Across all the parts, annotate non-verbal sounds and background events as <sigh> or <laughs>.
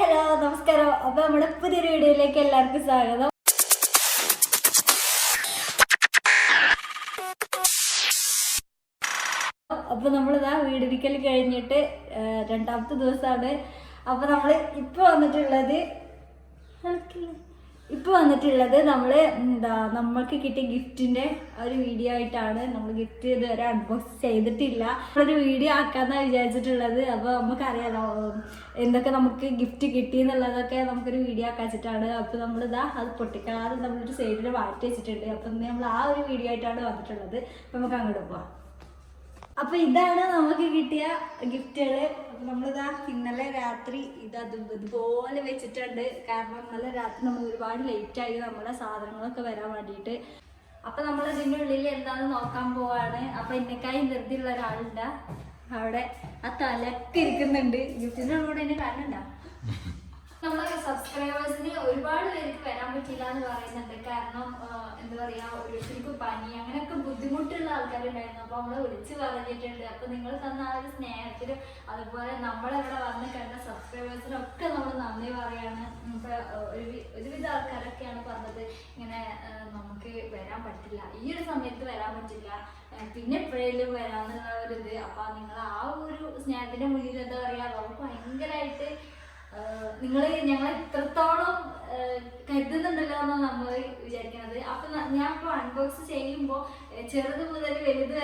Hello നമസ്കാരം അപ്പൊ നമ്മുടെ പുതിയൊരു വീഡിയോയിലേക്ക് എല്ലാവർക്കും സ്വാഗതം അപ്പൊ നമ്മളിതാ വീടിരിക്കൽ കഴിഞ്ഞിട്ട് രണ്ടാമത്തെ ദിവസമാണ് അപ്പൊ നമ്മൾ ഇപ്പൊ വന്നിട്ടുള്ളത്. ഇപ്പൊ വന്നിട്ടുള്ളത് നമ്മൾ എന്താ നമ്മൾക്ക് കിട്ടിയ ഗിഫ്റ്റിന്റെ ഒരു വീഡിയോ ആയിട്ടാണ് നമ്മൾ ഗിഫ്റ്റ് ഇതുവരെ അൺബോക്സ് ചെയ്തിട്ടില്ല. ഒരു വീഡിയോ ആക്കാന്നാ വിചാരിച്ചിട്ടുള്ളത്. അപ്പൊ നമുക്ക് അറിയാലോ എന്തൊക്കെ നമുക്ക് ഗിഫ്റ്റ് കിട്ടി എന്നുള്ളതൊക്കെ നമുക്കൊരു വീഡിയോ ആക്കാച്ചിട്ടാണ് അപ്പൊ നമ്മളിതാ അത് പൊട്ടിക്കാതെ നമ്മളൊരു സൈഡിൽ മാറ്റി വെച്ചിട്ടുണ്ട്. അപ്പൊ നമ്മൾ ആ ഒരു വീഡിയോ ആയിട്ടാണ് വന്നിട്ടുള്ളത്. അപ്പൊ നമുക്ക് അങ്ങോട്ട് പോവാം. അപ്പൊ ഇതാണ് നമുക്ക് കിട്ടിയ ഗിഫ്റ്റുകൾ. നമ്മളിതാ ഇന്നലെ രാത്രി ഇത് ഇതുപോലെ വെച്ചിട്ടുണ്ട്. കാരണം ഇന്നലെ രാത്രി നമ്മൾ ഒരുപാട് ലേറ്റ് ആയി നമ്മുടെ സാധനങ്ങളൊക്കെ വരാൻ വേണ്ടിയിട്ട്. അപ്പൊ നമ്മൾ ഇതിന്റെ ഉള്ളിൽ എന്താന്ന് നോക്കാൻ പോവാണ്. അപ്പൊ എന്നെക്കായി ധൃതിയുള്ള ഒരാളുണ്ടാ. അവിടെ ആ തലക്ക് ഇരിക്കുന്നുണ്ട്. ഗിഫ്റ്റിന്റെ കൂടെ എന്നെ കാണണ്ട <laughs> നമ്മളെ സബ്സ്ക്രൈബേഴ്സിന് ഒരുപാട് പേർക്ക് വരാൻ പറ്റില്ല എന്ന് പറയുന്നുണ്ട് കാരണം എന്താ പറയാ ഓരോരുത്തർക്ക് പനി അങ്ങനെയൊക്കെ ബുദ്ധിമുട്ടുള്ള ആൾക്കാരുണ്ടായിരുന്നു. അപ്പൊ നമ്മളെ വിളിച്ച് പറഞ്ഞിട്ടുണ്ട്. അപ്പൊ നിങ്ങൾ തന്ന ആ ഒരു സ്നേഹത്തിൽ അതുപോലെ നമ്മളിവിടെ വന്ന് കണ്ട സബ്സ്ക്രൈബേഴ്സിനൊക്കെ നമ്മൾ നന്ദി പറയാണ്. ഒരു ഒരുവിധ ആൾക്കാരൊക്കെയാണ് പറഞ്ഞത് ഇങ്ങനെ നമുക്ക് വരാൻ പറ്റില്ല. ഈ ഒരു സമയത്ത് വരാൻ പറ്റില്ല. പിന്നെ എപ്പോഴേലും വരാന്നുള്ള ഒരു ഇത്. അപ്പൊ നിങ്ങൾ ആ ഒരു സ്നേഹത്തിന്റെ മുന്നിൽ എന്താ പറയാ നമുക്ക് ഭയങ്കരമായിട്ട് നിങ്ങൾ ഞങ്ങളെ ഇത്രത്തോളം കരുതുന്നുണ്ടല്ലോ എന്നാണ് നമ്മൾ വിചാരിക്കുന്നത് അപ്പൊ ഞാൻ ഇപ്പൊ അൺബോക്സ് ചെയ്യുമ്പോൾ ചെറുത് മുതൽ വലുത്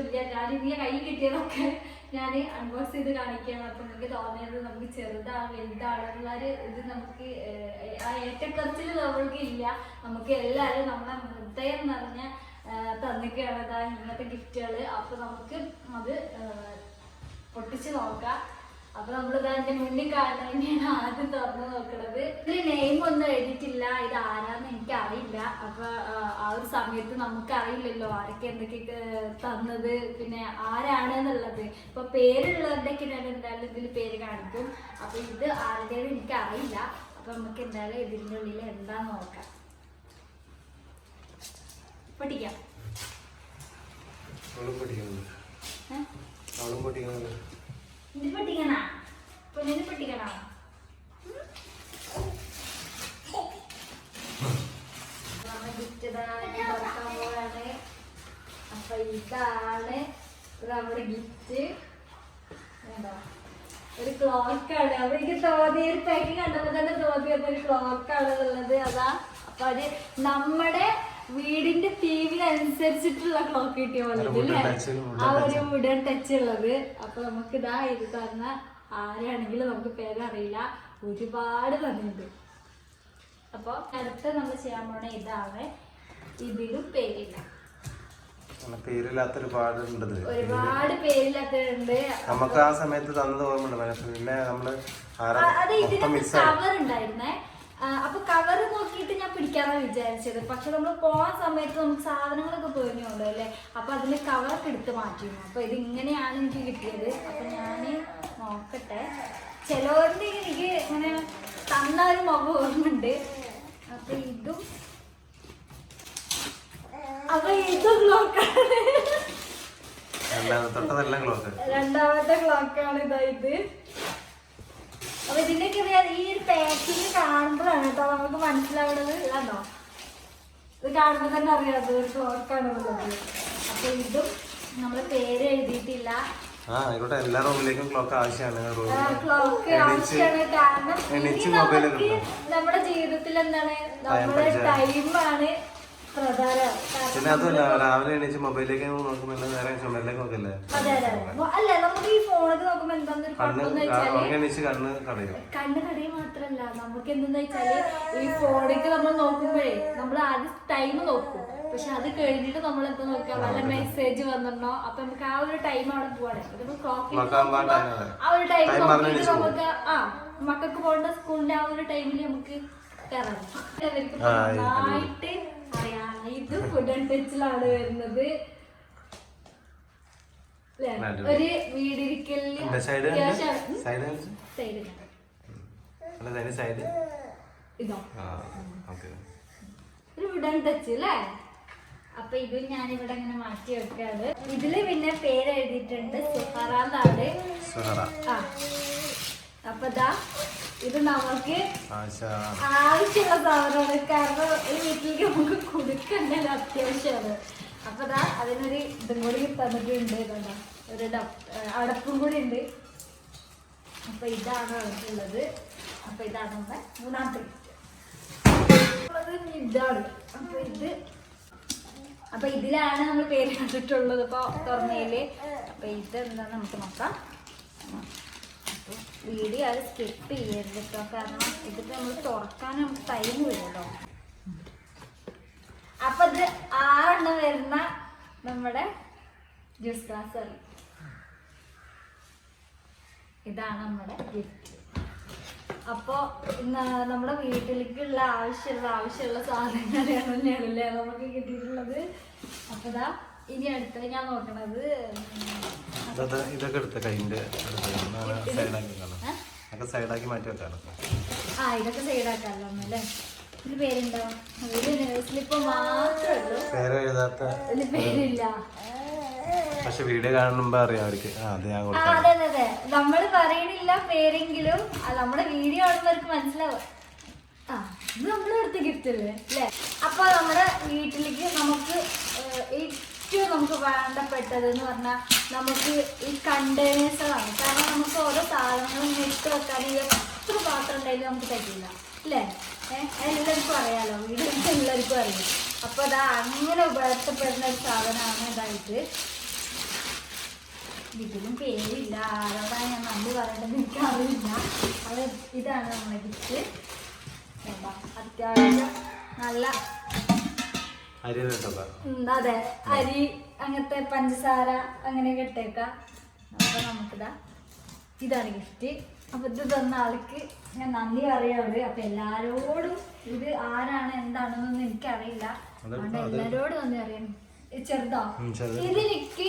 ഇല്ല ഞാൻ ഇതിന്റെ കൈ കിട്ടിയതൊക്കെ ഞാൻ അൺബോക്സ് ചെയ്ത് കാണിക്കുകയാണ്. അപ്പൊ നിങ്ങൾക്ക് തോന്നിയത് നമുക്ക് ചെറുതാണ് വലുതാണ് എന്നുള്ള ഇത് നമുക്ക് ആ ഏറ്റക്കുറച്ചിൽ നമ്മൾക്ക് ഇല്ല നമുക്ക് എല്ലാവരും നമ്മളെ ഹൃദയം നിറഞ്ഞ തന്നിക്കുകയാണ് ഇങ്ങനത്തെ ഗിഫ്റ്റുകൾ അപ്പൊ നമുക്ക് അത് പൊട്ടിച്ച് നോക്കാം. അപ്പൊ നമ്മൾ ഇതിന്റെ മുന്നിൽ കാണുന്ന തന്നെയാണ് ആദ്യം തുറന്നു നോക്കണത്. ഇതിന് നെയിം ഒന്നും എഴുതിയിട്ടില്ല. ഇത് ആരാന്ന് എനിക്ക് അറിയില്ല അപ്പൊ ആ, ഒരു സമയത്ത് നമുക്ക് അറിയില്ലല്ലോ ആരൊക്കെ എന്തൊക്കെ തന്നത്. പിന്നെ ആരാണ് എന്നുള്ളത് ഇപ്പൊ പേരുള്ളവരുടെയൊക്കെ ഞാൻ എന്തായാലും ഇതിൽ പേര് കാണിക്കും. അപ്പൊ ഇത് ആരുടേത് എനിക്ക് അറിയില്ല അപ്പൊ നമുക്ക് എന്തായാലും ഇതിന്റെ ഉള്ളിൽ എന്താന്ന് നോക്കാം. പഠിക്കാം അവളും ഇത് ഒരു ക്ലോക്കാണ് അപ്പൊ എനിക്ക് തോന്നിയ ഒരു കണ്ടപ്പോ തന്നെ തോന്നിയത് ഒരു ക്ലോക്കാണ് ഉള്ളത്. അതാ. അപ്പൊ അത് നമ്മുടെ വീടിന്റെ തീവിനനുസരിച്ചിട്ടുള്ള ക്ലോക്ക് കിട്ടിയ പോലെ ആ ഒരു വുഡൻ ടച്ച് ഉള്ളത്. അപ്പൊ നമുക്ക് ഇതാ ഇത് തന്ന ആരാണെങ്കിലും നമുക്ക് പേരറിയില്ല. ഒരുപാട് തന്നിട്ടുണ്ട് അപ്പൊ അടുത്ത നമ്മൾ ചെയ്യാൻ പോണ ഇതാണ്. ഇതിലും പേരില്ല. പാടുണ്ട് ഇതിൽ. ഒരുപാട് പേരില്ലാത്തതുണ്ട് നമുക്ക് ആ സമയത്ത് തന്നത് ഓർമ്മയുണ്ട് പിന്നെ നമ്മൾ അത് മൊത്തം കവർ ഉണ്ടായിരുന്നേ. അപ്പൊ കവർ നോക്കിയിട്ട് ഞാൻ പിടിക്കാന്നാണ് വിചാരിച്ചത്. പക്ഷെ നമ്മൾ പോകാൻ സമയത്ത് നമുക്ക് സാധനങ്ങളൊക്കെ പോയിരുന്നുണ്ട് അല്ലേ? അപ്പൊ അതിന് കവറൊക്കെ എടുത്ത് മാറ്റിയിരുന്നു. അപ്പൊ ഇത് ഇങ്ങനെയാണ് എനിക്ക് കിട്ടിയത്. അപ്പൊ ഞാൻ നോക്കട്ടെ. ചിലവരുടെ എനിക്ക് ഇങ്ങനെ തന്ന ഒരു മുഖം ഓർമ്മയുണ്ട്. അപ്പൊ ഇതും. അപ്പൊ ഇതും ക്ലോക്കാണ് രണ്ടാമത്തെ ക്ലോക്കാണ് ഇതാ. അപ്പൊ ഇതിന്റെ ഈ ഒരു പാക്കിങ് കാണുമ്പോഴാണ് കേട്ടോ നമുക്ക് മനസ്സിലാവുന്നത്. ആണോ ഇത് കാണുമ്പോ തന്നെ അറിയാം അത് ഒരു ഉള്ളത് അപ്പൊ ഇതും നമ്മളെ പേര് എഴുതിയിട്ടില്ല. ആയിക്കോട്ടെ. എല്ലാ റൂമിലേക്കും ക്ലോക്ക് ആവശ്യമാണ്. നമ്മുടെ ജീവിതത്തിൽ എന്താണ്? നമ്മുടെ. ടൈമാണ് പ്രധാനം. പിന്നെ അതുമല്ല രാവിലെ എണീച്ച് മൊബൈലിലേക്ക് നോക്കുമ്പോൾ നേരെ ചുമലിലേക്ക് നോക്കല്ലേ അതെ അതെ അതെ. അല്ല നമുക്ക് ഈ ഫോണിൽ നോക്കുമ്പോ എന്താന്നൊരു കുഴപ്പമെന്ന് വെച്ചാൽ കണ്ണ് കടയും? മാത്രല്ല. നമുക്ക് എന്തെന്ന് വെച്ചാൽ ഈ ഫോണിലേക്ക് നമ്മൾ നോക്കുമ്പോഴേ നമ്മൾ ആദ്യം ടൈം നോക്കും. പക്ഷെ അത് കഴിഞ്ഞിട്ട് നമ്മൾ എന്താ നോക്കുക? വല്ല മെസ്സേജ് വന്നിട്ടോ അപ്പൊ നമുക്ക് ആ ഒരു ടൈം അവിടെ പോവാണ്. ആ ഒരു ടൈം നോക്കിയിട്ട് നമുക്ക് ആ മക്കൾക്ക് പോകേണ്ട സ്കൂളിന്റെ ആ ഒരു ടൈമിൽ നമുക്ക് കയറാം. അവർക്ക് നന്നായിട്ട് അറിയാം. ഇത് ഫുഡ് ആൻഡ് ടച്ചിലാണ് വരുന്നത്. ഒരു വീടിരിക്കലിന് എന്റെ സൈഡ് അത്യാവശ്യം സൈഡ് സൈഡ് അല്ല സൈഡ് സൈഡ്. ഇതോ? ആ ഓക്കെ. ഒരു വുഡൻ ടച്ച് അല്ലേ? അപ്പൊ ഇത് ഞാനിവിടെ ഇങ്ങനെ മാറ്റി വെക്കാറ് ഇതിൽ പിന്നെ പേര് എഴുതിയിട്ടുണ്ട് സുഹറ എന്നാണ്. ആ. അപ്പൊ ഇതാ ഇത് നമുക്ക് ആവശ്യമുള്ള സാധനമാണ്. കാരണം ഈ വീട്ടിലേക്ക് നമുക്ക് കൊടുക്കണ്ടല്ലോ അത്യാവശ്യമാണ്. അപ്പൊ ദാ അതിനൊരു ഇതും കൂടി തന്നിട്ടുണ്ട് ഇതുണ്ടോ ഒരു അടപ്പും കൂടി ഉണ്ട്. അപ്പൊ ഇതാണ് ഉള്ളത്. അപ്പൊ ഇതാണ് നമ്മുടെ മൂന്നാമത്തെ. ഉള്ളത് ഇതാണ്. അപ്പൊ ഇത് അപ്പൊ ഇതിലാണ് നമ്മൾ പേര് കണ്ടിട്ടുള്ളത് ഇപ്പൊ തുറന്നതിൽ അപ്പൊ ഇത് എന്താന്ന് നമുക്ക് നോക്കാം. വീഡിയോ അത് സ്കിപ്പ് ചെയ്യരുത് കേട്ടോ. കാരണം ഇതിപ്പോ നമ്മൾ തുറക്കാൻ നമുക്ക് ടൈം വരുമല്ലോ അപ്പൊ ഇത് ആറെണ്ണം വരുന്ന നമ്മുടെ ജ്യൂസ് ഗ്ലാസ് ആണ്. ഇതാണ് നമ്മുടെ ഗിഫ്റ്റ് അപ്പോ ഇന്ന് നമ്മുടെ വീട്ടിലേക്കുള്ള ആവശ്യമുള്ള ആവശ്യമുള്ള സാധനങ്ങൾ തന്നെയാണല്ലേ നമുക്ക് കിട്ടിയിട്ടുള്ളത്. അപ്പൊ ഇതാ ഇനി അടുത്ത ഞാൻ നോക്കണത് ഇതൊക്കെ എടുത്ത കൈന്റെ സൈഡാക്കി സൈഡാക്കി മാറ്റി വെക്കാണ് ആ ഇതൊക്കെ സൈഡാക്കാമല്ലോ അല്ലേ? ഇതിന് പേരുണ്ടോ ഇപ്പൊ സ്ലിപ്പ് മാത്രമേ ഉള്ളൂ. ഇതിന് പേരില്ല. പക്ഷെ വീഡിയോ കാണുമ്പോ അറിയാം അവർക്ക്. അത് ഞാൻ കൊടുക്കാം. അതെ അതെ അതെ. നമ്മൾ പറയണില്ല പേരെങ്കിലും നമ്മുടെ വീഡിയോ കാണുന്നവർക്ക് മനസ്സിലാവും. ഇത് നമ്മൾ എടുത്ത ഗിഫ്റ്റ് അല്ലേ? അല്ലേ? അപ്പൊ നമ്മുടെ വീട്ടിലേക്ക് നമുക്ക് ഏറ്റവും നമുക്ക് വേണ്ടപ്പെട്ടത് എന്ന് പറഞ്ഞാൽ നമുക്ക് ഈ കണ്ടെയ്നേഴ്സുകളാണ് കാരണം നമുക്ക് ഓരോ സാധനങ്ങളും ഇട്ട് വെക്കാൻ ഈ എത്ര പാത്രം ഉണ്ടായാലും നമുക്ക് പറ്റില്ല. അല്ലേ? എല്ലാവർക്കും അറിയാലോ വീട്ടിൽ എല്ലാവർക്കും അറിയാം. അപ്പൊ അതാ അങ്ങനെ ഉപയോഗപ്പെടുന്ന ഒരു സാധനമാണ് ഇതായിട്ട്. ഇതിലും പേരില്ല. ആരോടാണ് ഞാൻ നന്ദി പറയേണ്ടത് എനിക്ക് അറിയില്ല. അത് ഇതാണ് നമ്മുടെ ഗിഫ്റ്റ് അത്യാവശ്യം നല്ല അതെ? അരി അങ്ങനത്തെ പഞ്ചസാര അങ്ങനെയൊക്കെ ഇട്ടേക്കാം. അപ്പൊ നമുക്കിതാ ഇതാണ് ഗിഫ്റ്റ് അപ്പൊ ഇത് തന്ന ആൾക്ക് ഞാൻ നന്ദി അറിയാറ് അപ്പൊ എല്ലാരോടും ഇത് ആരാണ് എന്താണെന്നൊന്നും എനിക്കറിയില്ല. അത് അതുകൊണ്ട് അത്. എല്ലാരോടും നന്ദി അറിയാം ചെറുതാ? ഇതിലേക്ക്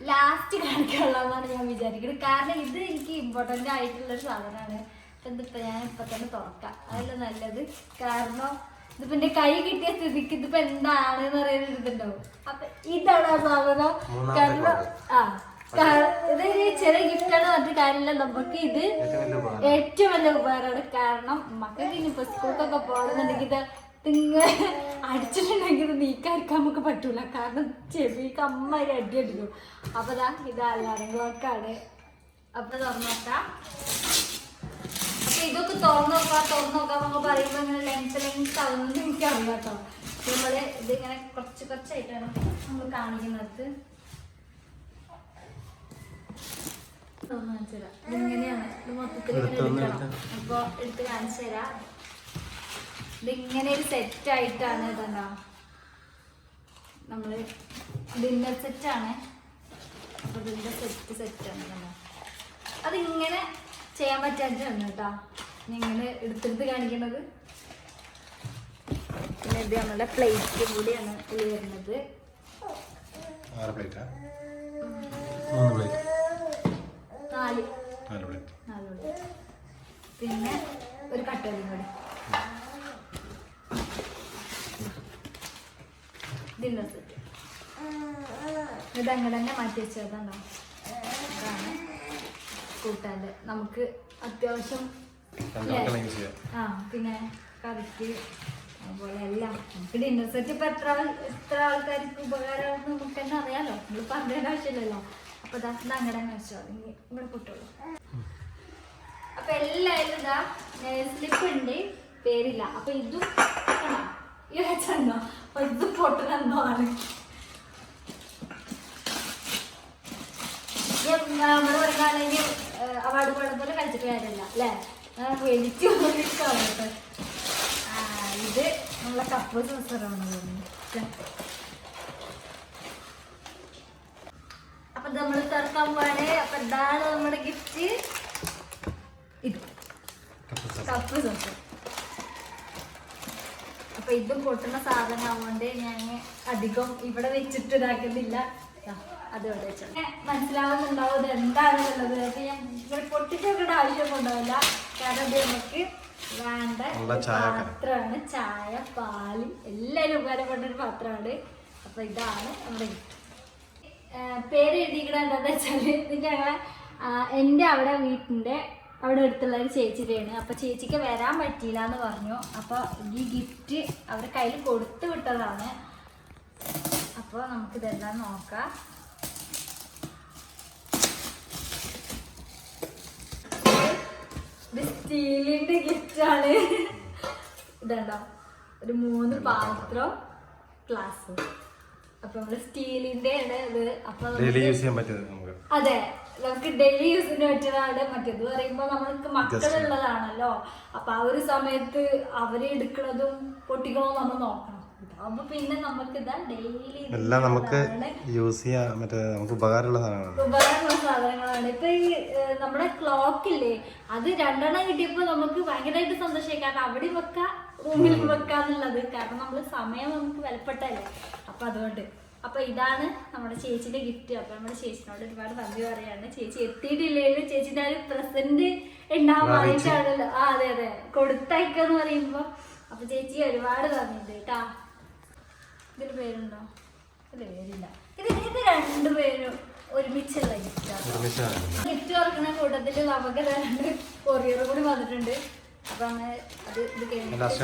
ലാസ്റ്റ് കാണിക്കാനുള്ളതാണ് ഞാൻ വിചാരിക്കുന്നത്. കാരണം ഇത് എനിക്ക് ഇമ്പോർട്ടന്റ് ആയിട്ടുള്ളൊരു സാധനമാണ്. ഇതിപ്പോ ഞാൻ ഇപ്പൊ തന്നെ തുറക്കാം. അതല്ല നല്ലത്. കാരണം ഇതിപ്പോ എന്റെ കൈ കിട്ടിയ സ്ഥിതിക്ക് ഇതിപ്പോ എന്താണ് എന്ന് പറയുന്ന ഇതുണ്ടാവും അപ്പൊ ഇതാണ് ആ സാധനം. കാരണം ആ ഇതൊരു ചെറിയ ഗിഫ്റ്റാണ് അത് കാര്യമില്ല. നമുക്ക് ഇത് ഏറ്റവും വലിയ ഉപകാരം. ഏറ്റവും വലിയ ഉപകാരമാണ്. കാരണം മക്കൾക്ക് ഇനിയിപ്പോ സ്കൂൾക്കൊക്കെ പോകണമെന്നുണ്ടെങ്കിൽ ഇത് തിങ്ങ അടിച്ചിട്ടുണ്ടെങ്കിൽ നീക്കാൻ നീക്കാതിരിക്കാൻ നമുക്ക് പറ്റൂല. കാരണം ചെവിക്ക് കമ്മരി അടി അടിക്കും. അപ്പൊ ദാ ഇത് അലാരങ്ങളൊക്കെ ആണ് അപ്പൊ തുറന്നു നോക്കാം ഇതൊക്കെ തുറന്നു നോക്കാം തുറന്നു നോക്കാം നമ്മൾ പറയുമ്പോ ഇങ്ങനെ ലെങ്ത് ലെങ്ത് ആവുന്നത് എനിക്കറിയാം കേട്ടോ. നമ്മൾ ഇതിങ്ങനെ കുറച്ച് കുറച്ചായിട്ടാണ് നമ്മൾ കാണിക്കുന്നത്. ഇങ്ങനെയാണ് കാണിച്ചു തരാം ഇതിങ്ങനെയാണ് ഇത് മൊത്തത്തിൽ ഇങ്ങനെ എടുക്കണം അപ്പൊ എടുത്ത് കാണിച്ചു തരാം ഇതിങ്ങനെ ഒരു സെറ്റ് ആയിട്ടാണ് ഇതെന്താ നമ്മൾ ഡിന്നർ സെറ്റാണ് അപ്പൊ ഇതിന്റെ സെറ്റ് സെറ്റാണ് ഇതെന്താ അതിങ്ങനെ ചെയ്യാൻ പറ്റാത്ത വന്നു കേട്ടോ. ഇങ്ങനെ എടുത്തെടുത്ത് കാണിക്കുന്നത് പിന്നെ ഇത് നമ്മളുടെ പ്ലേറ്റ് കൂടിയാണ് ഇതിൽ വരുന്നത്. നാല്. പിന്നെ ഒരു കട്ടലും കൂടി. ഡിന്നർ സെറ്റ് ഇത് അങ്ങനെ തന്നെ മാറ്റി വെച്ചതുണ്ടോ കൂട്ടാന്റെ. നമുക്ക് അത്യാവശ്യം ആ പിന്നെ കറിക്ക് അതുപോലെ എല്ലാം. നമുക്ക് ഡിന്നർ സെറ്റ് ഇപ്പൊ എത്ര എത്ര ആൾക്കാർക്ക് ഉപകാരമാണെന്ന് നമുക്ക് തന്നെ അറിയാലോ. നമ്മൾ പറഞ്ഞതിന് ആവശ്യമില്ലല്ലോ. അപ്പൊ ദാ ഇത് അങ്ങനെ തന്നെ വെച്ചോ. ഇനി ഇവിടെ പൊട്ടുള്ളൂ അപ്പൊ എല്ലാവരും ഇതാ സ്ലിപ്പ് ഉണ്ട്. പേരില്ല. അപ്പൊ ഇതും അപ്പൊ ഇത് പൊട്ടണെന്തോ ആണ്. പറയുകയാണെങ്കിൽ അവാർഡ് പോലെ പോലെ കളിച്ചിട്ട് കാര്യമല്ല അല്ലേ? വലിച്ചു കളയട്ടെ ആ, ഇത് നമ്മളെ കപ്പ് തോന്നുന്നു. അപ്പൊ നമ്മൾ തുറക്കാൻ പോവാണ്. അപ്പൊ എന്താണ് നമ്മുടെ ഗിഫ്റ്റ് ഇത് കപ്പ് സോസ് അപ്പൊ ഇതും പൊട്ടുന്ന സാധനം ആവുകൊണ്ട് ഞാൻ അധികം ഇവിടെ വെച്ചിട്ട് ഇതാക്കുന്നില്ല. അത് ഇവിടെ വെച്ചോ. മനസ്സിലാവുന്നുണ്ടാവും ഇത് എന്താണെന്നുള്ളത്. അപ്പൊ ഞാൻ ഇവിടെ പൊട്ടിച്ചൊക്കെ വെക്കേണ്ട ആവശ്യമൊന്നും ഉണ്ടാവില്ല. കാരണം ഇത് നമുക്ക് വേണ്ട പാത്രമാണ്. ചായ പാൽ എല്ലാവരും ഉപകാരപ്പെട്ട ഒരു പാത്രമാണ്. അപ്പൊ ഇതാണ് നമ്മുടെ. പേര് എഴുതിക്കണ എന്താന്ന് വെച്ചാൽ ഇത് ഞങ്ങളെ എന്റെ അവിടെ വീട്ടിന്റെ അവിടെ അടുത്തുള്ള ഒരു ചേച്ചിയുടെയാണ് അപ്പൊ ചേച്ചിക്ക് വരാൻ പറ്റിയില്ല എന്ന് പറഞ്ഞു. അപ്പൊ ഈ ഗിഫ്റ്റ് അവരുടെ കയ്യിൽ കൊടുത്തു വിട്ടതാണ്. അപ്പൊ നമുക്ക് ഇതെല്ലാം നോക്കാം. ഇത് സ്റ്റീലിന്റെ ഗിഫ്റ്റാണ് ആണ്. ഇതുണ്ടോ? ഒരു മൂന്ന് പാത്രം ഗ്ലാസ്. അപ്പൊ നമ്മൾ സ്റ്റീലിന്റെ ആണ് ഇത്. അപ്പൊ അതെ. നമുക്ക് ഡെയിലി യൂസിന് പറ്റുന്നതാണ് മറ്റേത് പറയുമ്പോ നമ്മൾക്ക് മക്കളുള്ളതാണല്ലോ. അപ്പൊ ആ ഒരു സമയത്ത് അവരെ എടുക്കണതും പൊട്ടിക്കണോ നമ്മൾ നോക്കണം. അപ്പൊ പിന്നെ നമുക്ക് ഇതാ ഡെയിലി എല്ലാം നമുക്ക് യൂസ് ചെയ്യാൻ മറ്റേ നമുക്ക് ഉപകാരമുള്ള സാധനങ്ങളാണ്. ഉപകാരമുള്ള സാധനങ്ങളാണ്. ഇപ്പൊ ഈ നമ്മുടെ ക്ലോക്ക് ഇല്ലേ അത് രണ്ടെണ്ണം കിട്ടിയപ്പോ നമുക്ക് ഭയങ്കരമായിട്ട് സന്തോഷമായി. കാരണം അവിടെ വെക്കാം റൂമിൽ വെക്കാന്നുള്ളത്. കാരണം നമ്മൾ സമയം നമുക്ക് വിലപ്പെട്ടല്ലേ അപ്പൊ അതുകൊണ്ട് അപ്പൊ ഇതാണ് നമ്മുടെ ചേച്ചിന്റെ ഗിഫ്റ്റ് അപ്പൊ നമ്മുടെ ചേച്ചിനോട് ഒരുപാട് നന്ദി പറയാണ്. ചേച്ചി എത്തിയിട്ടില്ലെങ്കിലും ചേച്ചിന്റെ ആ ഒരു പ്രസന്റ് ഉണ്ടാവാനായിട്ടാണല്ലോ ആ അതെ അതെ. കൊടുത്തയക്കെന്ന് പറയുമ്പോ. അപ്പൊ ചേച്ചി ഒരുപാട് നന്ദിയുണ്ട് കേട്ടാ. ഇതിന് പേരുണ്ടോ? ഇതിന് പേരില്ല. ഇത് ഇത് രണ്ടുപേരും ഒരുമിച്ചുള്ള ഗിഫ്റ്റാണ് ഒരുമിച്ചാണ്. ഗിഫ്റ്റ് തുറക്കുന്ന കൂട്ടത്തിൽ നമുക്ക് രണ്ട് കൊറിയർ കൂടി വന്നിട്ടുണ്ട്. അപ്പൊ അങ്ങനെ അത് ഇത് കഴിഞ്ഞിട്ട് Last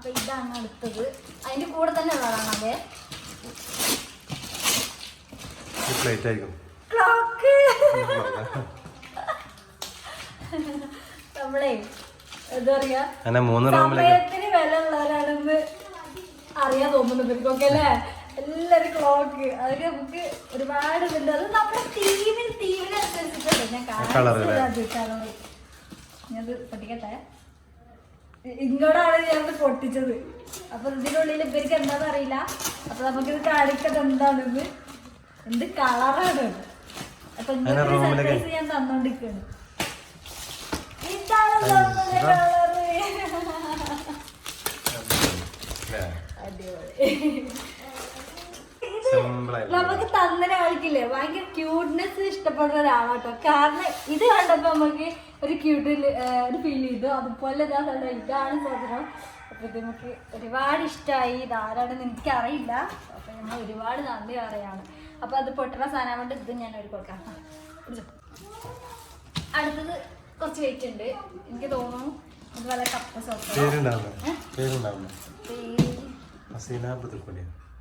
അപ്പൊ ഇതാണ് അടുത്തത്. അതിന്റെ കൂടെ തന്നെ ഉള്ളതാണ് അതെ. പ്ലേറ്റ് ആയിരിക്കും. ക്ലോക്ക് നമ്മളെ എന്താ പറയാ? സമയത്തിന് വില ഉള്ളവരാണെന്ന് അറിയാൻ തോന്നുന്നു ഇവർക്കൊക്കെ അല്ലേ? എല്ലാരും ക്ലോക്ക് അതൊക്കെ നമുക്ക് ഒരുപാട് ഇതുണ്ട്. അത് നമ്മുടെ തീമിന് തീമിനനുസരിച്ചിട്ടുണ്ട് ഞാൻ കാണാൻ? കളർ ഞാനത് പഠിക്കട്ടെ ഇങ്ങോട്ടാണ് ഞാൻ പൊട്ടിച്ചത്. അപ്പൊ ഇതിനുള്ളിൽ ഇവർക്ക് എന്താന്ന് അറിയില്ല. അപ്പൊ നമുക്കിത് കാണിക്കത് എന്താണെന്ന്. എന്ത് കളറാണ്. അപ്പൊ surprise ഞാൻ ആയിട്ട് നമുക്ക് തന്നൊരാൾക്കില്ലേ ഭയങ്കര ക്യൂട്ട്നെസ് ഇഷ്ടപ്പെടുന്ന ഒരാളാട്ടോ. കാരണം ഇത് കണ്ടപ്പോ നമുക്ക് ഒരു ക്യൂട്ട് ഒരു ഫീൽ ചെയ്തു. അതുപോലെ ഇതാ ഇതാണ് സാധനം. അപ്പൊ ഇത് നമുക്ക് ഒരുപാട് ഇഷ്ടമായി ഇതാരാണെന്ന് എനിക്ക് അറിയില്ല അപ്പൊ നമ്മൾ ഒരുപാട് നന്ദി പറയാണ്. അപ്പൊ അത് പൊട്ടണ സാധനം കൊണ്ട് ഇത് ഞാൻ ഒരു കൊടുക്കാം. അടുത്തത് കുറച്ച് വെയിറ്റ് ഉണ്ട്. എനിക്ക് തോന്നുന്നു ഇത് വല്ല കപ്പ സോപ്പ്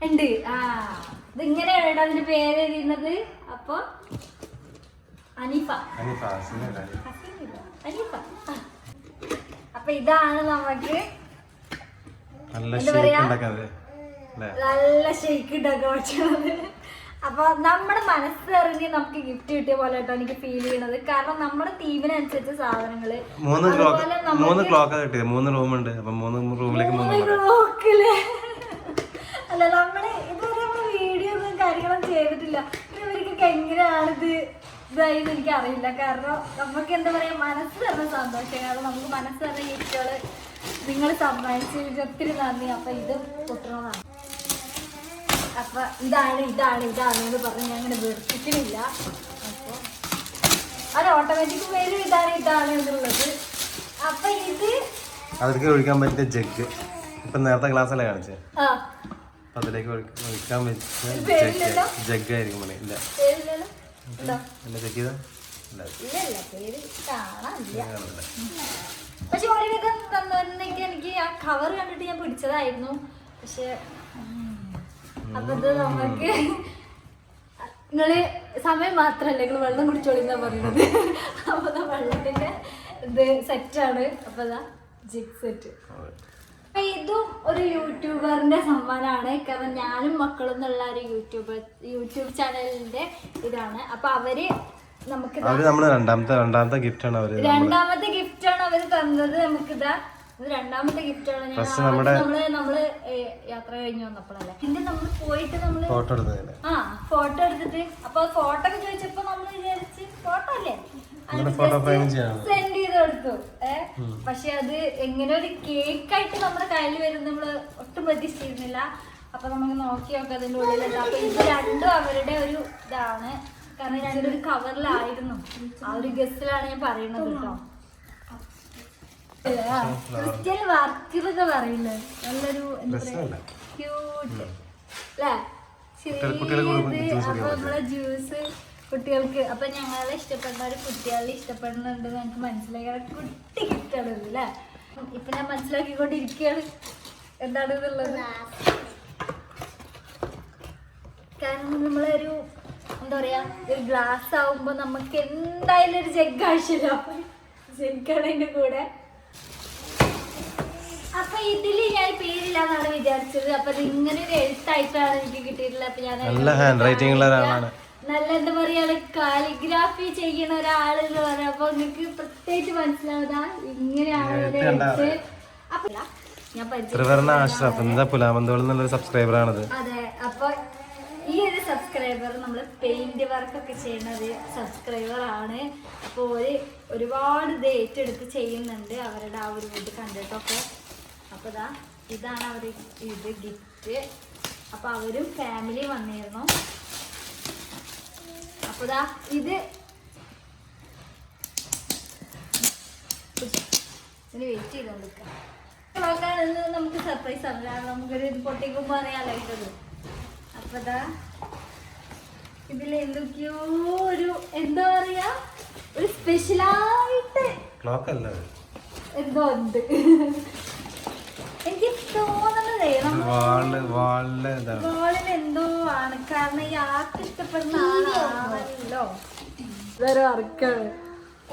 ഉണ്ട്. ആ ഇത് ഇങ്ങനെയാണ് കേട്ടോ അതിന്റെ പേര് എഴുതുന്നത് അപ്പൊ അനീഫ. അനിഫ. അപ്പൊ ഇതാണ് നമുക്ക് നല്ല എന്താ ഷേക്ക് പറയാ? നല്ല ഷെയ്ക്ക് ഉണ്ടാക്കാൻ പറ്റുന്നത്. അപ്പൊ നമ്മുടെ മനസ്സറിഞ്ഞ് നമുക്ക് ഗിഫ്റ്റ് കിട്ടിയ പോലെ കേട്ടോ എനിക്ക് ഫീൽ ചെയ്യണത്. കാരണം നമ്മുടെ തീമിനനുസരിച്ച് സാധനങ്ങൾ മൂന്ന് ക്ലോക്ക് മൂന്ന് ക്ലോക്ക് കിട്ടിയത്. മൂന്ന് റൂമുണ്ട് അപ്പൊ മൂന്ന് റൂമിലേക്ക് മൂന്ന് ക്ലോക്കിൽ അല്ല നമ്മൾ ഇതുവരെ നമ്മൾ വീഡിയോ ഒന്നും കാര്യങ്ങളും ചെയ്തിട്ടില്ല. ഇവർക്കൊക്കെ എങ്ങനെയാണ് ഇത് ഇതായെന്ന് എനിക്ക് അറിയില്ല കാരണം നമുക്ക് എന്താ പറയാ മനസ്സ് തരുന്ന സന്തോഷം. കാരണം നമുക്ക് മനസ്സ് തരുന്ന ഗിഫ്റ്റുകൾ നിങ്ങൾ സമ്മാനിച്ച് ഒത്തിരി നന്ദി. അപ്പൊ ഇത് പൊട്ടണതാണ് അപ്പൊ ഇതാണ് ഇതാണ് ഇതാണ് എന്ന് പറഞ്ഞ് ഞാൻ അങ്ങനെ വെറുപ്പിക്കണില്ല അപ്പൊ അത് ഓട്ടോമാറ്റിക് വരും ഇതാണ് ഇതാണ് എന്നുള്ളത്. അപ്പൊ ഇത് അതിലേക്ക് ഒഴിക്കാൻ പറ്റിയ ജഗ് ഇപ്പൊ നേരത്തെ ക്ലാസ് അല്ലേ കാണിച്ചത് അതിലേക്ക് ഒഴിക്കാൻ പറ്റിയ? ജഗ് ജഗ് ആയിരിക്കും ഇല്ല. പക്ഷെ വളരെയധികം തന്നിട്ടുണ്ടെങ്കിൽ എനിക്ക് ആ കവർ കണ്ടിട്ട് ഞാൻ പിടിച്ചതായിരുന്നു. പക്ഷെ അപ്പൊ ഇത് നമുക്ക് നിങ്ങൾ സമയം മാത്രല്ല നിങ്ങൾ വെള്ളം കുടിച്ചോളിന്നാ പറയുന്നത്. അപ്പൊ വെള്ളത്തിന്റെ ഇത് സെറ്റാണ് അപ്പൊ ജിക് ജിഗ് സെറ്റ് ഇതും ഒരു യൂട്യൂബറിന്റെ സമ്മാനമാണ് കാരണം ഞാനും മക്കളും എന്നുള്ള ഒരു യൂട്യൂബർ യൂട്യൂബ് ചാനലിന്റെ ഇതാണ്. അപ്പൊ അവർ നമുക്ക് അവർ നമ്മൾ രണ്ടാമത്തെ രണ്ടാമത്തെ ഗിഫ്റ്റ് ആണ് അവർ രണ്ടാമത്തെ ഗിഫ്റ്റ് ആണ് അവർ തന്നത്. നമുക്കിതാ രണ്ടാമത്തെ ഗിഫ്റ്റ് ആണ്. നമ്മൾ നമ്മൾ യാത്ര കഴിഞ്ഞ് വന്നപ്പോഴല്ലേ. പിന്നെ നമ്മൾ പോയിട്ട് നമ്മൾ ഫോട്ടോ എടുത്തത് ആ ഫോട്ടോ എടുത്തിട്ട്. അപ്പൊ ഫോട്ടോ ചോദിച്ചപ്പോ നമ്മൾ വിചാരിച്ച് ഫോട്ടോ അല്ലേ? നമ്മുടെ photo frame ചെയ്യണം. സെൻഡ് ചെയ്ത് കൊടുത്തു. ഏ? പക്ഷെ അത് എങ്ങനെ ഒരു കേക്ക് ആയിട്ട് നമ്മുടെ കയ്യിൽ വരും നമ്മൾ ഒട്ടും പ്രതീക്ഷിച്ചിരുന്നില്ല. അപ്പൊ നമുക്ക് നോക്കി നോക്കാം അതിന്റെ ഉള്ളിൽ അപ്പൊ ഇത് രണ്ടും അവരുടെ ഒരു ഇതാണ്. കാരണം രണ്ടൊരു കവറിലായിരുന്നു ആ ഒരു ഗസ്റ്റിലാണ് ഞാൻ പറയുന്നത് കേട്ടോ. ക്രിസ്ത്യൻ വർക്കിലൊക്കെ പറയില്ലേ നല്ലൊരു ക്യൂട്ട് അല്ലേ നമ്മളെ ജ്യൂസ് കുട്ടികൾക്ക്. അപ്പൊ ഞങ്ങളെ ഇഷ്ടപ്പെടുന്നവര് കുട്ടികളെ ഇഷ്ടപ്പെടുന്നുണ്ട് ഞങ്ങൾക്ക് മനസ്സിലായി. കുട്ടി കിട്ടണത് അല്ലേ ഇപ്പൊ ഞാൻ മനസ്സിലാക്കിക്കൊണ്ടിരിക്കുകയാണ്. എന്താണ് ഇതുള്ളത്? കാരണം നമ്മളൊരു എന്താ പറയാ ഒരു ഗ്ലാസ് ആവുമ്പോ നമുക്ക് എന്തായാലും ഒരു ജഗ് ആവശ്യമില്ല. ജഗ്ഗാണ് അതിന്റെ കൂടെ. അപ്പൊ ഇതിൽ ഞാൻ പേരില്ലാന്നാണ് വിചാരിച്ചത്. അപ്പൊ ഇങ്ങനെ ഒരു എഴുത്തായിട്ടാണ് എനിക്ക് കിട്ടിയിട്ടുള്ളത്. അപ്പൊ ഞാൻ നല്ല ഹാൻഡ് റൈറ്റിംഗ് ഉള്ള നല്ല എന്താ പറയാ കാലിഗ്രാഫി ചെയ്യുന്ന ഒരാൾ എന്ന് പറയാം. അപ്പൊ നിങ്ങൾക്ക് പ്രത്യേകിച്ച് മനസ്സിലാവുക ഇങ്ങനെയാണ് അപ്പൊ ഞാൻ ത്രിവർണ ആഷ്റഫ് എന്താ പുലാമന്തോളം എന്നുള്ളൊരു സബ്സ്ക്രൈബർ ആണത്. അതെ അപ്പൊ ഈ ഒരു സബ്സ്ക്രൈബർ നമ്മൾ പെയിന്റ് വർക്ക് ഒക്കെ ചെയ്യുന്ന ഒരു സബ്സ്ക്രൈബർ ആണ്. അപ്പോൾ ഒരു ഒരുപാട് ഇത് ഏറ്റെടുത്ത് ചെയ്യുന്നുണ്ട് അവരുടെ ആ ഒരു ഇത് കണ്ടിട്ടൊക്കെ അപ്പോൾ ഇതാണ് അവർ ഇത് ഗിഫ്റ്റ് അപ്പോൾ അവരും ഫാമിലി വന്നിരുന്നു. ദാ ഇത്. ഇതിന് വെയിറ്റ് ചെയ്തോണ്ടിരിക്കാം ക്ലോക്കാണെന്ന് നമുക്ക് സർപ്രൈസ് ആണ്. കാരണം നമുക്കൊരു ഇത് പൊട്ടിക്കുമ്പോൾ അറിയാലോ ഇട്ടത് അപ്പൊ ദാ ഇതിൽ എന്തൊക്കെയോ ഒരു എന്താ പറയാ? ഒരു സ്പെഷ്യലായിട്ട് ക്ലോക്ക് അല്ല? എന്തോ ഉണ്ട്. എനിക്ക് തോന്നുന്നതേ വാളിൽ ഇതാണ് എന്തോ ആണ്. കാരണം ഈ ആർക്ക് ഇഷ്ടപ്പെടുന്ന ആളാണല്ലോ. വേറെ വർക്കാണ്.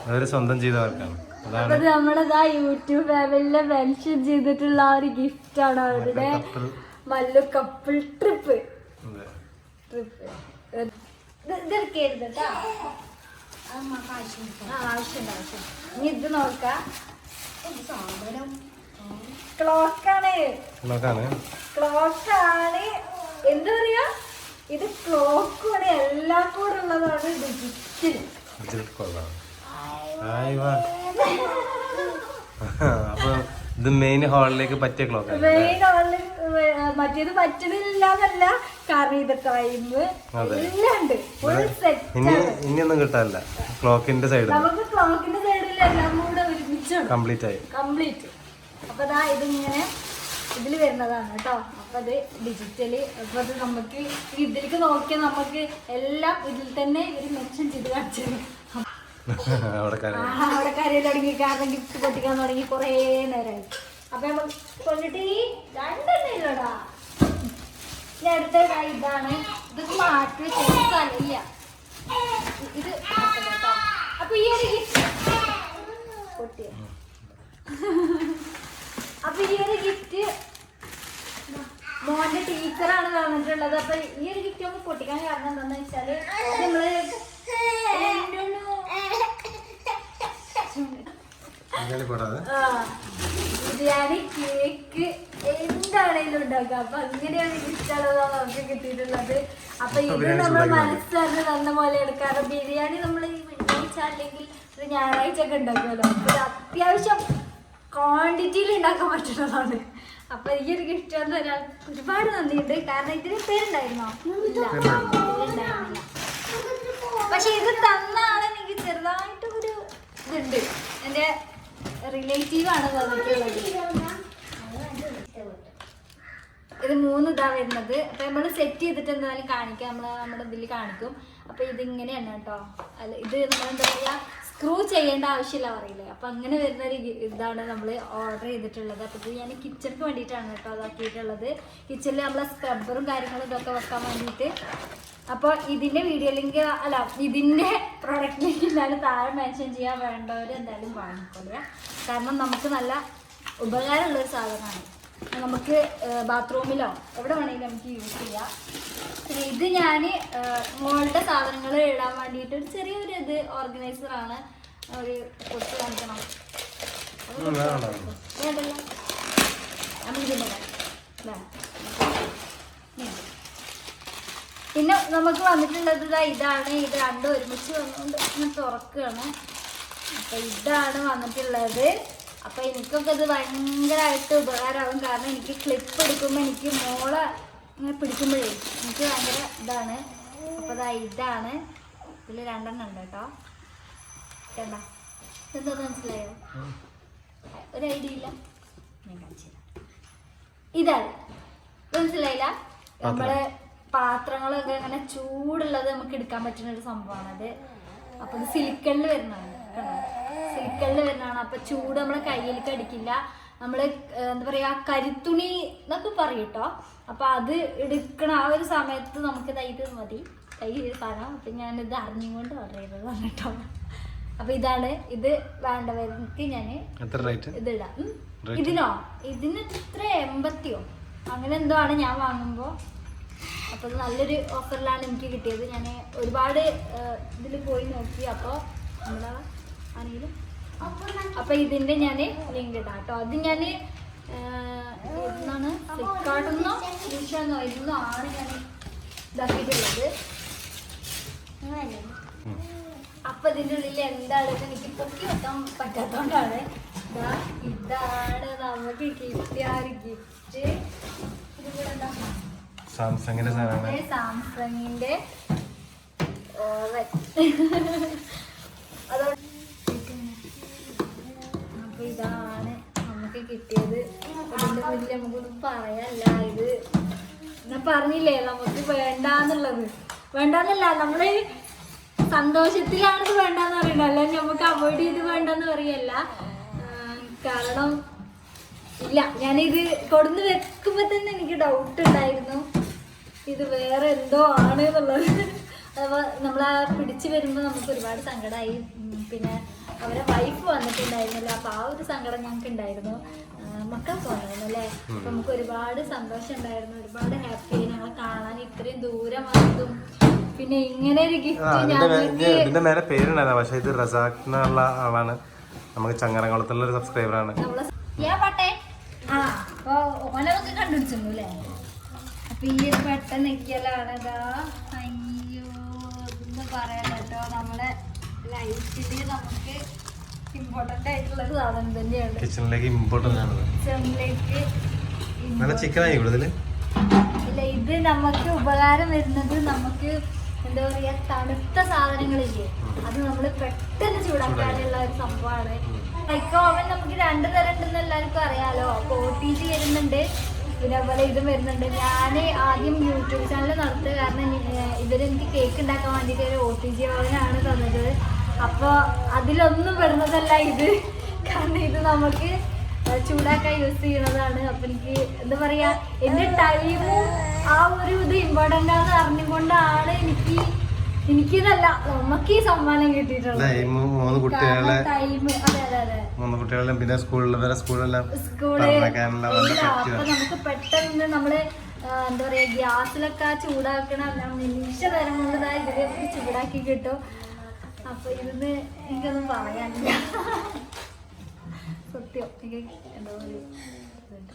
അതൊരു സ്വന്തം ചെയ്ത വർക്കാണ്. അതാണ്. നമ്മളതാ യൂട്യൂബ് ലെവലിൽ മെൻഷൻ ചെയ്തിട്ടുള്ള ആ ഒരു ഗിഫ്റ്റ് ആണ് അവരുടെ. മല്ലു കപ്പിൾ. ട്രിപ്പ്. ട്രിപ്പ്. ഇതെടുക്കരുത് കേട്ടോ ആ ആവശ്യമുണ്ട് ആവശ്യം ഇനി ഇത് നോക്കാം. ക്ലോക്കാണ് ക്ലോക്കാണ് ക്ലോക്കാണ് എന്താ പറയാ? ഇത് ക്ലോക്കാണ് എല്ലാം കൂടെ ഉള്ളതാണ് ഡിജിറ്റൽ <laughs> അപ്പൊ ഇത് മെയിൻ ഹാളിലേക്ക് പറ്റിയ ക്ലോക്ക് മെയിൻ ഹാളിൽ മറ്റേത് പറ്റണില്ല എന്നല്ല കാരണം ഇത് ടൈം സെറ്റ് ഇനി ഇനിയൊന്നും കിട്ടാനില്ല. ക്ലോക്കിന്റെ സൈഡ് നമുക്ക് ക്ലോക്കിന്റെ സൈഡിൽ എല്ലാം കൂടെ ഒരുമിച്ച് കംപ്ലീറ്റ് ആയി. കംപ്ലീറ്റ് അപ്പൊ ഇതാ ഇതിങ്ങനെ ഇതിൽ വരുന്നതാണ് കേട്ടോ. അപ്പോൾ അത് ഡിജിറ്റലി അപ്പോൾ അത് നമുക്ക് ഇതിലേക്ക് നോക്കിയാൽ നമുക്ക് എല്ലാം ഇതിൽ തന്നെ ഇവർ മെൻഷൻ ചെയ്ത് കാണിച്ചത് <laughs> അവിടെ കാര്യം. അവിടെ കരയിൽ തുടങ്ങി. കാരണം ഗിഫ്റ്റ് പൊട്ടിക്കാൻ തുടങ്ങി കുറേ നേരമായി അപ്പൊ നമ്മൾ കൊണ്ടിട്ട് ഈ രണ്ടെണ്ണയില്ലടാ ഞാൻ അടുത്ത ഇതാണ്. ഇത് മാറ്റി വെച്ച സ്ഥലമില്ല ഇത് അപ്പൊ ഈ ഒരു ഗിഫ്റ്റ് പൊട്ടിയ? <laughs> അപ്പൊ ഈ ഒരു ഗിഫ്റ്റ് മോന്റെ ടീച്ചറാണ് തന്നിട്ടുള്ളത്. അപ്പൊ ഈ ഒരു ഗിഫ്റ്റ് നമുക്ക് പൊട്ടിക്കാൻ കാരണം എന്താന്ന് വെച്ചാൽ നമ്മൾ ആ, ബിരിയാണി കേക്ക് എന്താണേലും ഉണ്ടാക്കാം. അപ്പൊ അങ്ങനെയാണ് ഇഷ്ടമുള്ളതാണ് നമുക്ക് കിട്ടിയിട്ടുള്ളത്. അപ്പൊ ഇത് നമ്മൾ മനസ്സിലാക്കി മനസ്സറിഞ്ഞ് തന്ന പോലെ എടുക്കാറ് ബിരിയാണി നമ്മൾ ഈ വെള്ളിയാഴ്ച അല്ലെങ്കിൽ ഒരു ഞായറാഴ്ച ഒക്കെ ഉണ്ടാക്കുമല്ലോ. അത്യാവശ്യം ക്വാണ്ടിറ്റിയിൽ ഉണ്ടാക്കാൻ പറ്റുന്നതാണ്. അപ്പൊ ഈ ഒരു ഗിഫ്റ്റ് ഒരാൾ ഒരുപാട് നന്ദിയുണ്ട്. കാരണം ഇതിന് പേരുണ്ടായിരുന്നോ? പക്ഷെ ഇത് തന്നാണ് എനിക്ക് ചെറുതായിട്ട് ഒരു ഇതുണ്ട്. എന്റെ റിലേറ്റീവ് ആണ് ഇത് മൂന്ന് ഇതാ വരുന്നത്. അപ്പൊ നമ്മൾ സെറ്റ് ചെയ്തിട്ട് എന്തായാലും കാണിക്കാം. നമ്മൾ നമ്മുടെ ഇതിൽ കാണിക്കും. അപ്പൊ ഇതിങ്ങനെയാണ് കേട്ടോ. അല്ല ഇത് നമ്മൾ എന്താ പറയാ? സ്ക്രൂ ചെയ്യേണ്ട ആവശ്യമില്ല പറയില്ലേ. അപ്പൊ അങ്ങനെ വരുന്ന ഒരു ഇതാണ് നമ്മൾ ഓർഡർ ചെയ്തിട്ടുള്ളത്. അപ്പൊ ഇത് ഞാൻ കിച്ചണിക്ക് വേണ്ടിയിട്ടാണ് കേട്ടോ അതാക്കിയിട്ടുള്ളത് കിച്ചണിൽ നമ്മളെ സ്ക്രബ്ബറും കാര്യങ്ങളും ഇതൊക്കെ വെക്കാൻ വേണ്ടിയിട്ട്. അപ്പോൾ ഇതിന്റെ വീഡിയോ ലിങ്ക് അല്ല ഇതിന്റെ പ്രൊഡക്റ്റ് ലിങ്ക് എന്തായാലും താഴെ മെൻഷൻ ചെയ്യാൻ വേണ്ടവർ എന്തായാലും വാങ്ങിക്കൊള്ളുക കാരണം നമുക്ക് നല്ല ഉപകാരമുള്ള ഒരു സാധനമാണ്. നമുക്ക് ബാത്റൂമിലോ എവിടെ വേണമെങ്കിലും നമുക്ക് യൂസ് ചെയ്യാം. പിന്നെ ഇത് ഞാൻ മോളുടെ സാധനങ്ങൾ ഇടാൻ വേണ്ടിയിട്ട് ഒരു ചെറിയൊരു ഇത് ഓർഗനൈസർ ആണ്. ഒരു കൊച്ചു കാണിക്കണം. വേണ്ടല്ലോ? പിന്നെ നമുക്ക് വന്നിട്ടുള്ളത് ഇതാ ഇതാണ്. ഇത് രണ്ടും ഒരുമിച്ച് വന്നുകൊണ്ട് ഞാൻ തുറക്കുകയാണ്. അപ്പൊ ഇതാണ് വന്നിട്ടുള്ളത്. അപ്പൊ എനിക്കൊക്കെ ഇത് ഭയങ്കരമായിട്ട് ഉപകാരമാകും. കാരണം എനിക്ക് ക്ലിപ്പ് എടുക്കുമ്പോൾ എനിക്ക് മോളെ ഇങ്ങനെ പിടിക്കുമ്പോഴേ എനിക്ക് ഭയങ്കര ഇതാണ്. അപ്പൊ ഇതാ ഇതാണ്. ഇതിൽ രണ്ടെണ്ണം ഉണ്ട് കേട്ടോ. കണ്ട എന്താ മനസ്സിലായോ? ഒരു ഐഡിയ ഇല്ല. ഞാൻ കാണിച്ചു. ഇതാണ്. മനസ്സിലായില്ല? നമ്മൾ പാത്രങ്ങളൊക്കെ അങ്ങനെ ചൂടുള്ളത് നമുക്ക് എടുക്കാൻ പറ്റുന്ന ഒരു സംഭവമാണ് അത്. അപ്പൊ ഇത് സിലിക്കണിൽ വരുന്നതാണ്. സിലിക്കണിൽ വരുന്നതാണ്. അപ്പൊ ചൂട് നമ്മളെ കയ്യിലേക്ക് അടിക്കില്ല. നമ്മൾ എന്താ പറയാ കരിത്തുണി എന്നൊക്കെ പറയും കേട്ടോ. അപ്പൊ അത് എടുക്കണ ആ ഒരു സമയത്ത് നമുക്ക് തയ്ത് ഇത് മതി. കൈ സാധനം. അപ്പൊ ഞാനിത് അറിഞ്ഞുകൊണ്ട് ഓർഡർ ചെയ്തതാണ് കേട്ടോ. അപ്പൊ ഇതാണ്. ഇത് വേണ്ടവർക്ക് ഞാൻ ഇതിടാം? ഇതിനോ? ഇതിന് ഇത്ര എൺപത്തിയോ? അങ്ങനെ എന്തോ ആണ് ഞാൻ വാങ്ങുമ്പോൾ അപ്പോൾ ഇത് നല്ലൊരു ഓഫറിലാണ് എനിക്ക് കിട്ടിയത്. ഞാൻ ഒരുപാട് ഇതിൽ പോയി നോക്കി. അപ്പോൾ നമ്മളെ ആണെങ്കിലും. അപ്പൊ ഇതിന്റെ ഞാൻ ലിങ്ക് ഇടാം കേട്ടോ. അത് ഞാൻ എന്നാണ് ഫ്ലിപ്കാർട്ടിൽ നിന്നോ മീഷോന്നോ ഇന്നോ ആണ് ഞാൻ ഇതാക്കിയിട്ടുള്ളത്. അപ്പൊ ഇതിന്റെ ഉള്ളിൽ എന്താണ് എനിക്ക് പൊക്കി വെക്കാൻ പറ്റാത്തോണ്ടാണ്. ദാ ഇതാണ് നമുക്ക് കിട്ടിയ ആ ഒരു ഗിഫ്റ്റ് സാംസങ്ങിന്റെ സാധനമാണ്. സാംസങ്ങിന്റെ ഓവൻ. <laughs> അതോടെ കിട്ടിയത്. ഇതിന്റെ മുന്നിൽ നമുക്കൊന്നും പറയാല്ല ഇത് ഞാൻ പറഞ്ഞില്ലേ നമുക്ക് വേണ്ടാന്നുള്ളത്. വേണ്ടാന്നല്ല നമ്മൾ സന്തോഷത്തിലാണ് ഇത് വേണ്ടെന്ന് പറയുന്നത്. അല്ല നമുക്ക് അവോയ്ഡ് ചെയ്ത് വേണ്ടെന്ന് പറയല്ല. കാരണം ഇല്ല ഞാനിത് കൊടുന്ന് വെക്കുമ്പോ തന്നെ എനിക്ക് ഡൗട്ട് ഉണ്ടായിരുന്നു. ഇത് വേറെ എന്തോ ആണ് എന്നുള്ളത്. അഥവാ നമ്മളെ പിടിച്ചു വരുമ്പോൾ നമുക്ക് ഒരുപാട് സങ്കടമായി പിന്നെ അവരെ വൈഫ് വന്നിട്ടുണ്ടായിരുന്നില്ല. അപ്പൊ ആ ഒരു സങ്കടം ഞങ്ങൾക്ക് ഉണ്ടായിരുന്നു ആ, തോന്നുന്നല്ലേ അല്ലേ അപ്പൊ നമുക്ക് ഒരുപാട് സന്തോഷം ഉണ്ടായിരുന്നു ഒരുപാട് ഹാപ്പി ഞങ്ങളെ കാണാൻ ഇത്രയും ദൂരം വന്നതും പിന്നെ ഇങ്ങനെ ഒരു ഗിഫ്റ്റ് ഇതിന്റെ മേലെ പേരുണ്ടായിരുന്നു. പക്ഷെ ഇത് റസാഖ് എന്നുള്ള ആളാണ്. നമുക്ക് ചങ്ങരകുളത്തുള്ള ഒരു സബ്സ്ക്രൈബറാണ് നമ്മളെ ഞാൻ പട്ടെ? ആ അപ്പൊ ഓനൊക്കെ കണ്ടുപിടിച്ചു അല്ലേ? അപ്പൊ ഈ ഒരു പെട്ടെന്ന് നിക്കലാണ്. ഇതാ അയ്യോ ഇതൊന്നും പറയാൻ കേട്ടോ. നമ്മളെ ലൈഫിൽ നമുക്ക് ഇമ്പോർട്ടന്റ് ആയിട്ടുള്ള ഒരു സാധനം തന്നെയാണ്. കിച്ചണിലേക്ക് ഇമ്പോർട്ടന്റ് ആണ്. ചെമ്മിലേക്ക് നല്ല ചിക്കൻ ആയി കൂടുതൽ ഇല്ല ഇത് നമുക്ക് ഉപകാരം വരുന്നത് നമുക്ക് എന്താ പറയാ തണുത്ത സാധനങ്ങളില്ലേ? അത് നമ്മൾ പെട്ടെന്ന് ചൂടാക്കാനുള്ള ഒരു സംഭവമാണ്. മൈക്രോ ഓവൻ നമുക്ക് രണ്ട് തരം ഉണ്ടെന്ന് എല്ലാവർക്കും അറിയാലോ. അപ്പൊ ഒ ടി ജി വരുന്നുണ്ട്. പിന്നെ അതുപോലെ ഇതും വരുന്നുണ്ട്. ഞാൻ ആദ്യം യൂട്യൂബ് ചാനൽ നടത്തുക കാരണം ഇവരെനിക്ക് കേക്ക് ഉണ്ടാക്കാൻ വേണ്ടിയിട്ട് ഒരു ഒ ടി ജി ഓവനാണ് തന്നത്. അപ്പോൾ അതിലൊന്നും വരുന്നതല്ല ഇത്. കാരണം ഇത് നമുക്ക് ചൂടാക്കാൻ യൂസ് ചെയ്യണതാണ്. അപ്പൊ എനിക്ക് എന്താ പറയാ എന്റെ ടൈമും ആ ഒരു ഇത് ഇമ്പോർട്ടന്റ് ആണെന്ന് അറിഞ്ഞുകൊണ്ടാണ് എനിക്ക് എനിക്കിതല്ല നമുക്ക് ഈ സമ്മാനം കിട്ടിയിട്ടുള്ളത്. മൂന്ന് കുട്ടികളെ മൂന്ന് കുട്ടികളെല്ലാം പിന്നെ സ്കൂളിൽ വരെ സ്കൂളെല്ലാം സ്കൂൾ അപ്പൊ നമുക്ക് പെട്ടെന്ന് നമ്മൾ എന്താ പറയാ ഗ്യാസിലൊക്കെ ചൂടാക്കണം നിമിഷ നേരം കൊണ്ട് ദാ ഇതിലേക്ക് ചൂടാക്കി കിട്ടും. അപ്പൊ ഇതിന് എനിക്കൊന്നും പറയാനില്ല. സത്യം. എനിക്ക് എന്താ ഒരു ഇതുണ്ട്.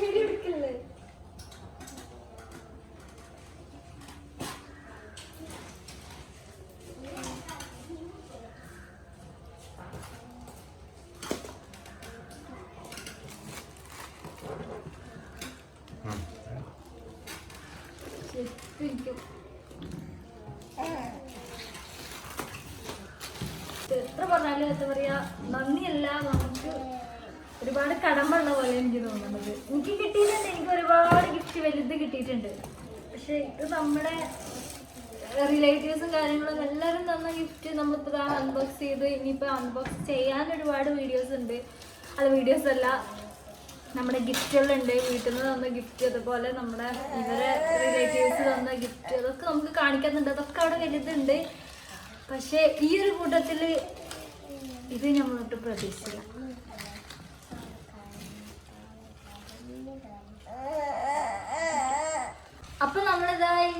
വീഡിയോ എടുക്കല്ലേ ശരിക്കും എനിക്ക് എത്ര പറഞ്ഞാലും എന്താ പറയാ നന്ദിയല്ല നമുക്ക് ഒരുപാട് കടമുള്ള പോലെ എനിക്ക് തോന്നുന്നത്. എനിക്ക് കിട്ടിയിട്ടുണ്ട് എനിക്ക് ഒരുപാട് ഗിഫ്റ്റ് വലുത് കിട്ടിയിട്ടുണ്ട്. പക്ഷെ ഇത് നമ്മുടെ റിലേറ്റീവ്സും കാര്യങ്ങളും എല്ലാവരും തന്ന ഗിഫ്റ്റ് നമ്മളിപ്പോൾ അൺബോക്സ് ചെയ്ത് ഇനിയിപ്പോൾ അൺബോക്സ് ചെയ്യാൻ ഒരുപാട് വീഡിയോസ് ഉണ്ട്. അത് വീഡിയോസ് അല്ല നമ്മുടെ ഗിഫ്റ്റുകളുണ്ട് വീട്ടിൽ നിന്ന് തന്ന ഗിഫ്റ്റ് അതുപോലെ നമ്മുടെ ഇവരെ റിലേറ്റീവ്സ് തന്ന ഗിഫ്റ്റ് അതൊക്കെ നമുക്ക് കാണിക്കുന്നുണ്ട് അതൊക്കെ അവിടെ വലുതുണ്ട്. പക്ഷേ ഈ ഒരു കൂട്ടത്തിൽ ഇത് നമ്മളൊട്ട് പ്രതീക്ഷിക്കാം അപ്പൊ നമ്മളിതായി.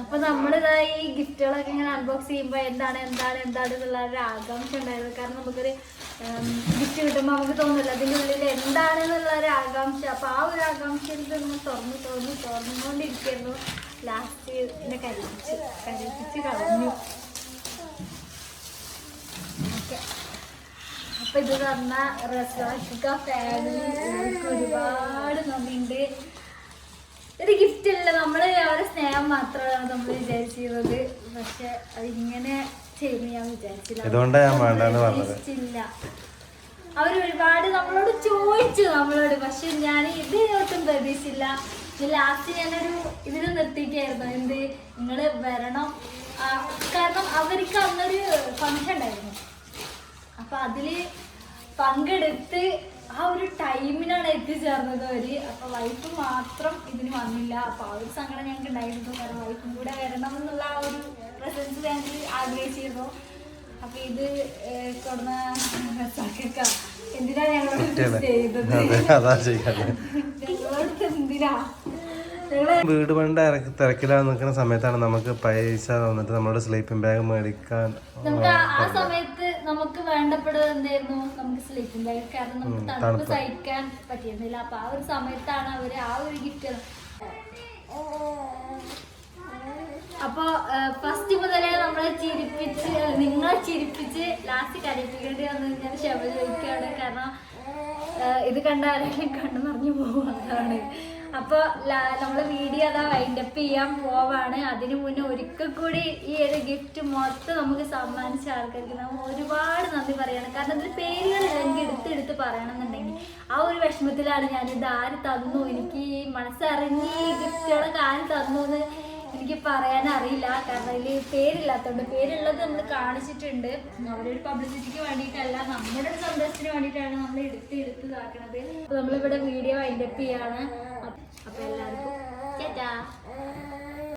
അപ്പൊ നമ്മളിതായി ഈ ഗിഫ്റ്റുകളൊക്കെ ഇങ്ങനെ അൺബോക്സ് ചെയ്യുമ്പോ എന്താണ് എന്താണ് എന്താണ് എന്നുള്ള ഒരു ആകാംക്ഷ ഉണ്ടായിരുന്നു. കാരണം നമുക്കൊരു ഗിഫ്റ്റ് കിട്ടുമ്പോൾ നമുക്ക് തോന്നില്ല അതിന്റെ ഉള്ളിൽ എന്താണ് എന്നുള്ള ഒരു ആകാംക്ഷ. അപ്പൊ ആ ഒരു ആകാംക്ഷയിൽ തുറന്നു തുറന്നു തുറന്ന് തുറന്നുകൊണ്ടിരിക്കുന്നു. ലാസ്റ്റ് എന്നെ കരിപ്പിച്ച് കരിപ്പിച്ച് കളഞ്ഞു. ഓക്കെ. അപ്പൊ അപ്പൊ ഇത് തന്ന റസാഖിക്ക ഫാമിലി ഒരുപാട് നന്ദിയുണ്ട്. ഒരു ഗിഫ്റ്റ് അല്ല നമ്മൾ അവരെ സ്നേഹം മാത്രമാണ് നമ്മൾ വിചാരിച്ചിരുന്നത്. പക്ഷെ അതിങ്ങനെ ചെയ്യുന്നു ഞാൻ വിചാരിച്ചില്ല. അവർ ഒരുപാട് നമ്മളോട് ചോദിച്ചു നമ്മളോട് പക്ഷെ ഞാൻ ഇത് ഒട്ടും പ്രതീക്ഷിച്ചില്ല. ലാസ്റ്റ് ഞാനൊരു ഇതിൽ നിർത്തിക്കായിരുന്നു എന്ത്? നിങ്ങൾ വരണം. കാരണം അവർക്ക് അന്നൊരു ഫംഗ്ഷൻ ഉണ്ടായിരുന്നു. അപ്പൊ അതിൽ പങ്കെടുത്ത് ആ ഒരു ടൈമിനാണ് എത്തിച്ചേർന്നത് അവർ. അപ്പൊ വൈഫ് മാത്രം ഇതിന് വന്നില്ല. അപ്പൊ ആ ഒരു സങ്കടം ഞങ്ങൾക്ക് ഉണ്ടായിരുന്നു. കാരണം വൈഫും കൂടെ വരണം എന്നുള്ള ആ ഒരു പ്രസൻസ് ഞങ്ങൾ ആഗ്രഹിച്ചിരുന്നു. അപ്പൊ ഇത് കൊടുന്ന <laughs> അതെ ചെയ്യാറ്. വീട് പണ്ട് ഇറക്കി തിരക്കിലാ നിൽക്കുന്ന സമയത്താണ് നമുക്ക് പൈസ തന്നിട്ട് നമ്മളോട് സ്ലീപ്പിംഗ് ബാഗ് മേടിക്കാൻ നമുക്ക് ആ- ആ സമയത്ത് നമുക്ക് വേണ്ടപ്പെടുന്നത് എന്തായിരുന്നു? നമുക്ക് സ്ലീപ്പിംഗ് ബാഗ് കാരണം നമുക്ക് തണുപ്പ് സഹിക്കാൻ പറ്റിയിരുന്നില്ല. അപ്പൊ ആ ഒരു സമയത്താണ് അവർ ആ ഒരു ഗിഫ്റ്റ് അപ്പൊ ഫസ്റ്റ് മുതലേ നമ്മളെ ചിരിപ്പിച്ച് നിങ്ങളെ ചിരിപ്പിച്ച് ലാസ്റ്റ് കരയിപ്പിക്കേണ്ടി വന്ന് ഞാൻ ക്ഷമ ചോദിക്കുകയാണ് കാരണം ഇത് കണ്ട ആരെങ്കിലും കണ്ടു നിറഞ്ഞു പോവാണ് അപ്പൊ നമ്മളെ വീഡിയോ അതാ വൈൻഡപ്പ് ചെയ്യാൻ പോവാണ്. അതിനു മുന്നേ ഒരിക്കൽ കൂടി ഈ ഒരു ഗിഫ്റ്റ് മൊത്തം നമുക്ക് സമ്മാനിച്ച ആൾക്കാർക്ക് നമ്മൾ ഒരുപാട് നന്ദി പറയണം. കാരണം ഇതിൽ പേരുകൾ എനിക്ക് എടുത്ത് എടുത്ത് പറയണമെന്നുണ്ടെങ്കിൽ ആ ഒരു വിഷമത്തിലാണ് ഞാനിത് ആര് തന്നു? എനിക്ക് മനസ്സറിഞ്ഞ് ഈ ഗിഫ്റ്റുകളൊക്കെ ആര് തന്നു എന്ന് എനിക്ക് പറയാൻ അറിയില്ല. കാരണം അതിൽ പേരില്ലാത്തതുകൊണ്ട് പേരുള്ളത് നമ്മൾ കാണിച്ചിട്ടുണ്ട്. അവരൊരു പബ്ലിസിറ്റിക്ക് വേണ്ടിയിട്ടല്ല നമ്മുടെ ഒരു സന്തോഷത്തിന് വേണ്ടിയിട്ടാണ് നമ്മൾ എടുത്ത് എടുത്ത് ഇതാക്കണത്. നമ്മളിവിടെ വീഡിയോ വൈൻഡപ്പ് ചെയ്യാണ്. അപ്പൊ എല്ലാവർക്കും ചേട്ടാ.